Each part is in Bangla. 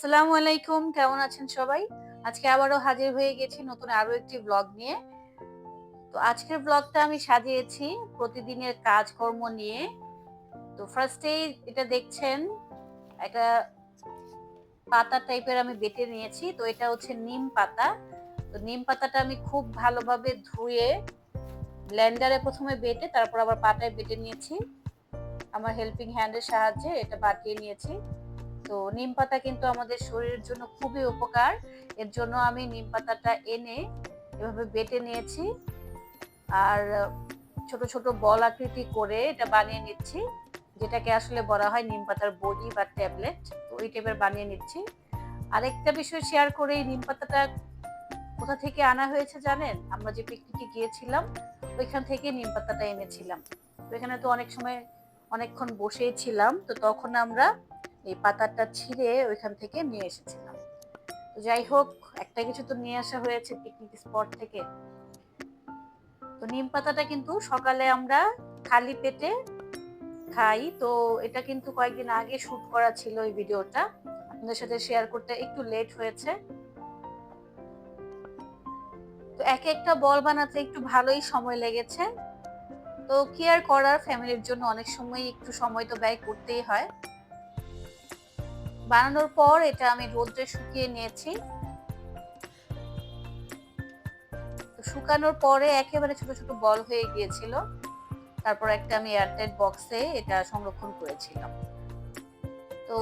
আসসালামু আলাইকুম, কেমন আছেন সবাই? আজকে আবারও হাজির হয়ে গেছি নতুন আরও একটি ব্লগ নিয়ে। তো আজকের ব্লগটা আমি সাজিয়েছি প্রতিদিনের কাজকর্ম নিয়ে। তো ফার্স্টেই এটা দেখছেন, একটা পাতা টাইপের আমি বেটে নিয়েছি, তো এটা হচ্ছে নিম পাতা। তো নিম পাতাটা আমি খুব ভালোভাবে ধুয়ে ব্লেন্ডারে প্রথমে বেটে, তারপর আবার পাতায় বেটে নিয়েছি। আমার হেল্পিং হ্যান্ডের সাহায্যে এটা বাটিয়ে নিয়েছি। তো নিম পাতা কিন্তু আমাদের শরীরের জন্য খুবই উপকার। এর জন্য আমি নিম পাতাটা এনে এভাবে বেটে নিয়েছি। আর ছোট ছোট বল আকৃতি করে এটা বানিয়ে নিচ্ছি, যেটাকে আসলে বলা হয় নিম পাতার বড়ি বা ট্যাবলেট। তো ওই টাইপের বানিয়ে নিচ্ছি। আরেকটা বিষয় শেয়ার করে এই নিম পাতাটা কোথা থেকে আনা হয়েছে জানেন? আমরা যে পিকনিকে গিয়েছিলাম, ওইখান থেকে নিম পাতাটা এনেছিলাম। তো এখানে তো অনেক সময় অনেকক্ষণ বসেই ছিলাম, তো তখন আমরা এই পাতাটা ছিঁড়ে ওইখান থেকে নিয়ে এসেছিলাম। যাই হোক, একটা কিছু তো নিয়ে আসা হয়েছে পিকনিক স্পট থেকে। তো নিম পাতাটা কিন্তু সকালে আমরা খালি পেটে খাই। তো এটা কিন্তু কয়েকদিন আগে শুট করা ছিল এই ভিডিওটা। আপনাদের সাথে শেয়ার করতে একটু লেট হয়েছে। তো এক একটা বল বানাতে একটু ভালোই সময় লেগেছে। তো কি আর করার ফ্যামিলির জন্য অনেক সময় একটু সময় তো ব্যয় করতেই হয়। বানানোর পর এটা আমি রোদ্রে শুকিয়ে নিয়েছি। শুকানোর পরে একেবারে ছোট ছোট বল হয়ে গিয়েছিল। তারপর একটা আমি এয়ারটাইট বক্সে এটা সংরক্ষণ করেছিলাম। তো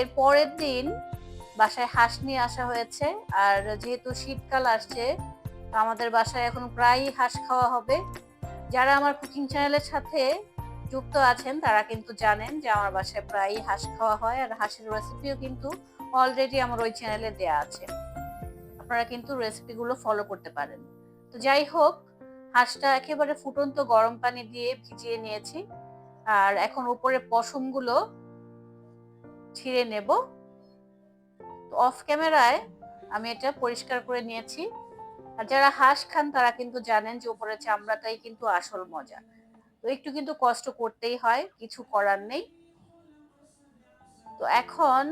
এর পরের দিন বাসায় হাঁস নিয়ে আসা হয়েছে। আর যেহেতু শীতকাল আসছে, আমাদের বাসায় এখন প্রায়ই হাঁস খাওয়া হবে। যারা আমার কুকিং চ্যানেলের সাথে যুক্ত আছেন, তারা কিন্তু জানেন যে আমার বাসায় প্রায়ই হাঁস খাওয়া হয় আর হাঁসের রেসিপিও কিন্তু অলরেডি আমার ওই চ্যানেলে দেয়া আছে। আপনারা কিন্তু রেসিপিগুলো ফলো করতে পারেন। তো যাই হোক, হাঁসটা একেবারে ফুটন্ত গরম পানি দিয়ে ভিজিয়ে নিয়েছি আর এখন উপরে পশমগুলো ছিঁড়ে নেব। তো অফ ক্যামেরায় আমি এটা পরিষ্কার করে নিয়েছি। আর যারা হাঁস খান তারা কিন্তু জানেন যে উপরে চামড়াটাই কিন্তু আসল মজা। তো একটু কিন্তু কষ্ট করতেই হয়, কিছু করার নেই। তো এখন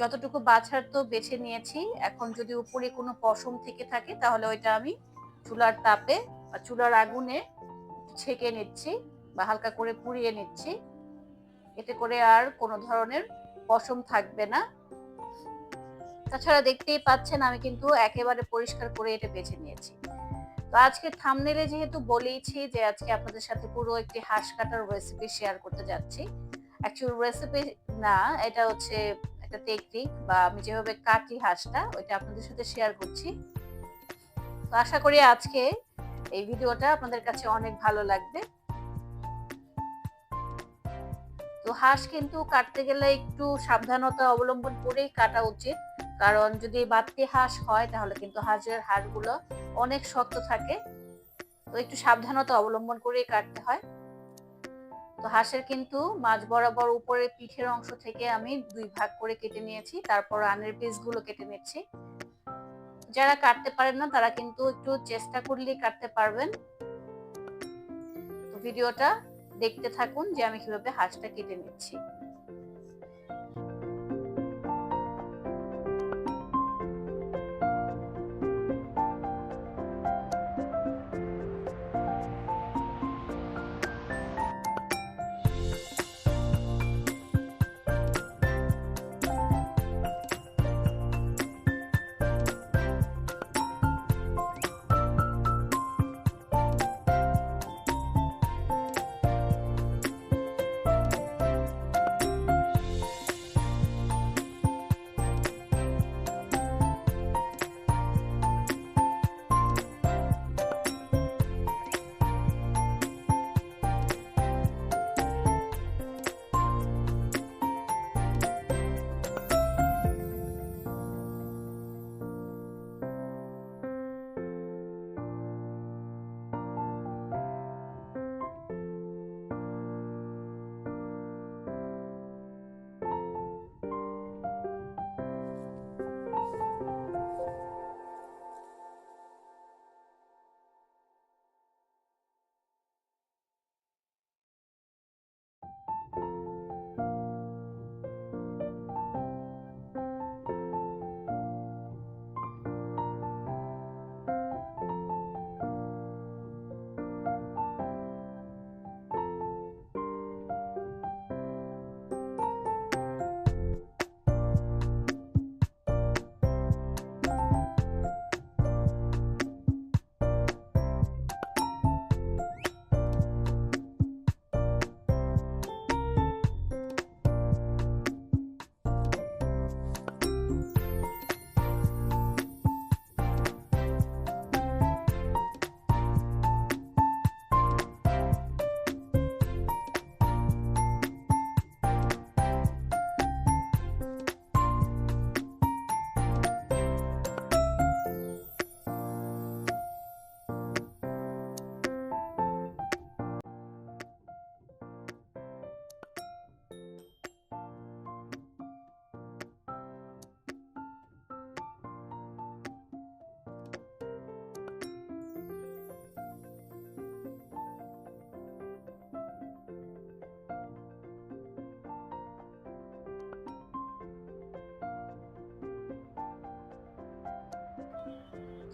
যতটুকু বাছার তো বেছে নিয়েছি, এখন যদি উপরে কোনো পশম থেকে থাকে তাহলে ওইটা আমি চুলার তাপে বা চুলার আগুনে ছেঁকে নিচ্ছি বা হালকা করে পুড়িয়ে নিচ্ছি। এতে করে আর কোনো ধরনের পশম থাকবে না। তাছাড়া দেখতেই পাচ্ছেন আমি কিন্তু একেবারে পরিষ্কার করে এটা বেছে নিয়েছি। তো আজকে থামনেলে যেহেতু বলেইছি যে আজকে আপনাদের সাথে পুরো একটি হাঁস কাটার রেসিপি শেয়ার করতে যাচ্ছি। অ্যাকচুয়াল রেসিপি না, এটা হচ্ছে একটা টেকনিক বা আমি যেভাবে কাটি হাঁসটা, ওইটা আপনাদের সাথে শেয়ার করছি। তো আশা করি আজকে এই ভিডিওটা আপনাদের কাছে অনেক ভালো লাগবে। তো হাঁস কিন্তু কাটতে গেলে একটু সাবধানতা অবলম্বন করেই কাটা উচিত। কারণ যদি বাড়তি হাঁস হয়, তাহলে কিন্তু হাঁসের হাড়গুলো অনেক শক্ত থাকে। তো একটু সাবধানতা অবলম্বন করেই কাটতে হয়। তো হাঁসের কিন্তু মাছ বরাবর উপরে পিঠের অংশ থেকে আমি দুই ভাগ করে কেটে নিয়েছি, তারপর আনের পিসগুলো কেটে নিচ্ছি। যারা কাটতে পারেন না, তারা কিন্তু একটু চেষ্টা করলেই কাটতে পারবেন। ভিডিওটা দেখতে থাকুন যে আমি কীভাবে হাঁসটা কেটে নিচ্ছি।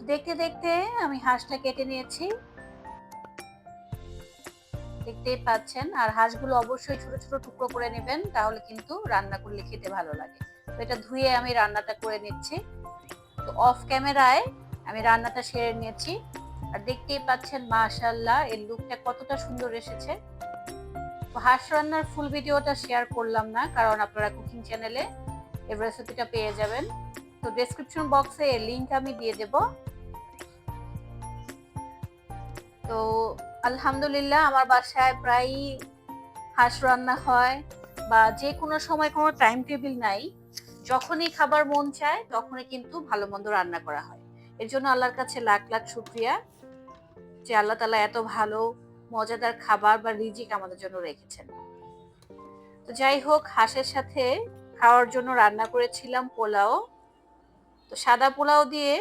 দেখতে দেখতে আমি হাঁসটা কেটে নিয়েছি। দেখতেই পাচ্ছেন, আর হাঁসগুলো অবশ্যই ছোট ছোট টুকরো করে নেবেন, তাহলে কিন্তু রান্না করলে খেতে ভালো লাগে। তো এটা ধুয়ে আমি রান্নাটা করে নিচ্ছি। তো অফ ক্যামেরায় আমি রান্নাটা সেরে নিয়েছি। আর দেখতেই পাচ্ছেন মাশাল্লাহ এর লুকটা কতটা সুন্দর এসেছে। তো হাঁস রান্নার ফুল ভিডিওটা শেয়ার করলাম না, কারণ আপনারা কুকিং চ্যানেলে এর রেসিপিটা পেয়ে যাবেন। তো ডেসক্রিপশন বক্সে এর লিংক আমি দিয়ে দেব। তো আলহামদুলিল্লাহ আমার বাসায় প্রায়ই হাঁস রান্না হয় বা যে কোনো সময় কোনো টাইম টেবিল নাই। যখনই খাবার মন চায়, তখনই কিন্তু ভালো মন্দ রান্না করা হয়। এর জন্য আল্লাহর কাছে লাখ লাখ শুক্রিয়া যে আল্লাহ তালা এত ভালো, মজাদার খাবার বা রিজিক আমাদের জন্য রেখেছেন। তো যাই হোক, হাঁসের সাথে খাওয়ার জন্য রান্না করেছিলাম পোলাও। তো সাদা পোলাও দিয়ে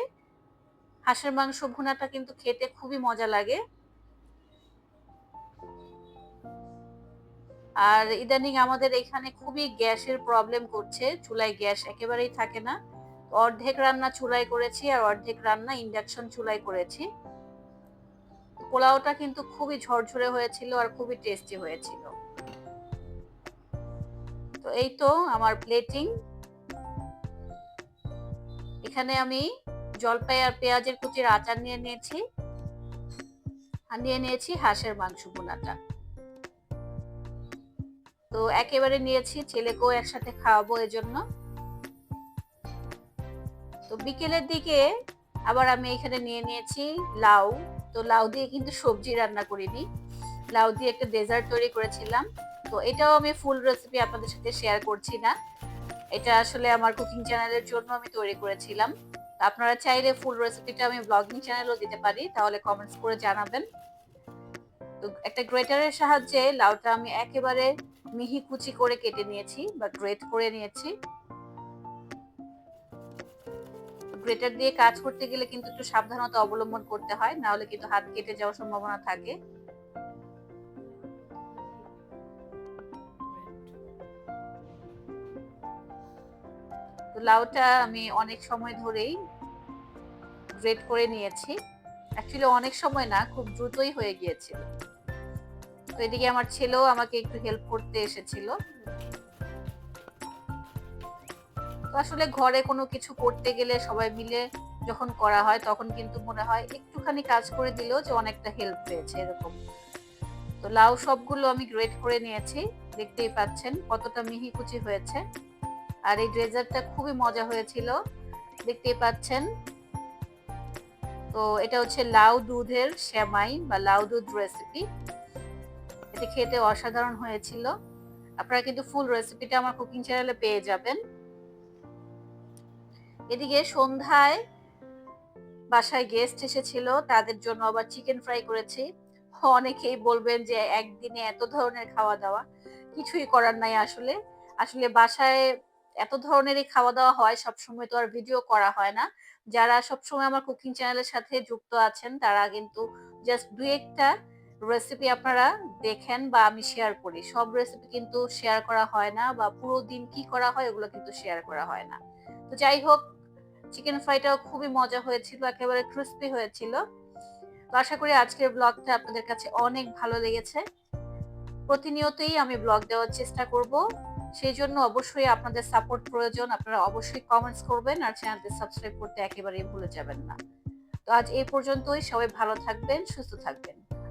হাঁসের মাংস ভুনাটা কিন্তু খেতে খুবই মজা লাগে। আর ইদানিং আমাদের এখানে খুবই গ্যাসের প্রবলেম করছে, চুলায় গ্যাস একেবারেই থাকে না। অর্ধেক রান্না চুলায় করেছি আর অর্ধেক রান্না ইন্ডাকশন চুলায় করেছি। পোলাওটা কিন্তু খুবই ঝরঝরে হয়েছিল আর খুবই টেস্টি হয়েছিল। তো এই তো আমার প্লেটিং এখানে আমি জলপাই আর পেঁয়াজের কুচির আচার নিয়ে নিয়েছি। আর নিয়ে নিয়েছি হাঁসের মাংস বোনাটা তো একেবারে নিয়েছি, ছেলেকেও একসাথে খাওয়াবো এজন্য। তো বিকেলের দিকে আবার আমি এখানে নিয়ে নিয়েছি লাউ। তো লাউ দিয়ে কিন্তু সবজি রান্না করিনি। লাউ দিয়ে একটা ডেজার্ট তৈরি করেছিলাম। তো এটাও আমি ফুল রেসিপি আপনাদের সাথে শেয়ার করছি না। এটা আসলে আমার কুকিং চ্যানেলের জন্য আমি তৈরি করেছিলাম। আপনারা চাইলে ফুল রেসিপিটা আমি ব্লগিং চ্যানেলও দিতে পারি, তাহলে কমেন্টস করে জানাবেন। তো একটা গ্রেটারের সাহায্যে লাউটা আমি একেবারে মিহি কুচি করে কেটে নিয়েছি বা গ্রেট করে নিয়েছি। গ্রেটার দিয়ে কাজ করতে গেলে কিন্তু একটু সাবধানতা অবলম্বন করতে হয়, না হলে কিন্তু হাত কেটে যাওয়ার সম্ভাবনা থাকে। তো লাউটা আমি অনেক সময় ধরেই গ্রেট করে নিয়েছি। অ্যাকচুয়ালি অনেক সময় না, খুব দ্রুতই হয়ে গিয়েছিল। তো এদিকে আমার ছেলেও আমাকে একটু হেল্প করতে এসেছিল। তো আসলে ঘরে কোনো কিছু করতে গেলে সবাই মিলে যখন করা হয় তখন কিন্তু মনে হয় একটুখানি কাজ করে দিলেও যে অনেকটা হেল্প পেয়েছে এরকম। তো লাউ সবগুলো আমি গ্রেট করে নিয়েছি, দেখতেই পাচ্ছেন কতটা মিহি কুচি হয়েছে। আর এই ড্রেজারটা খুবই মজা হয়েছিল, দেখতেই পাচ্ছেন। তো এটা হচ্ছে লাউ দুধের শ্যামাই বা লাউ দুধ রেসিপি এটা খেতে অসাধারণ হয়েছিল। আপনারা কিন্তু ফুল রেসিপিটা আমার কুকিং চ্যানেলে পেয়ে যাবেন। এদিকে সন্ধ্যায় বাসায় গেস্ট এসেছিল, তাদের জন্য আবার চিকেন ফ্রাই করেছি। অনেকেই বলবেন যে একদিনে এত ধরনের খাওয়া দাওয়া কিছুই করার নাই আসলে। আসলে বাসায় এত ধরনেরই খাওয়া দাওয়া হয়, সবসময় তো আর ভিডিও করা হয় না। যারা সবসময় আমার কুকিং চ্যানেলের সাথে যুক্ত আছেন, তারা কিন্তু জাস্ট দু একটা রেসিপি আপনারা দেখেন বা আমি শেয়ার করি। সব রেসিপি কিন্তু শেয়ার করা হয় না বা পুরো দিন কি করা হয় ওগুলো কিন্তু শেয়ার করা হয় না। তো যাই হোক চিকেন ফ্রাইটাও খুবই মজা হয়েছিল, একেবারে ক্রিস্পি হয়েছিল। তো আশা করি আজকের ব্লগটা আপনাদের কাছে অনেক ভালো লেগেছে। প্রতিনিয়তই আমি ব্লগ দেওয়ার চেষ্টা করব। সেই জন্য অবশ্যই আপনাদের সাপোর্ট প্রয়োজন, আপনারা অবশ্যই কমেন্টস করবেন আর চ্যানেলটি সাবস্ক্রাইব করতে একেবারেই ভুলে যাবেন না। তো আজ এই পর্যন্তই, সবাই ভালো থাকবেন, সুস্থ থাকবেন।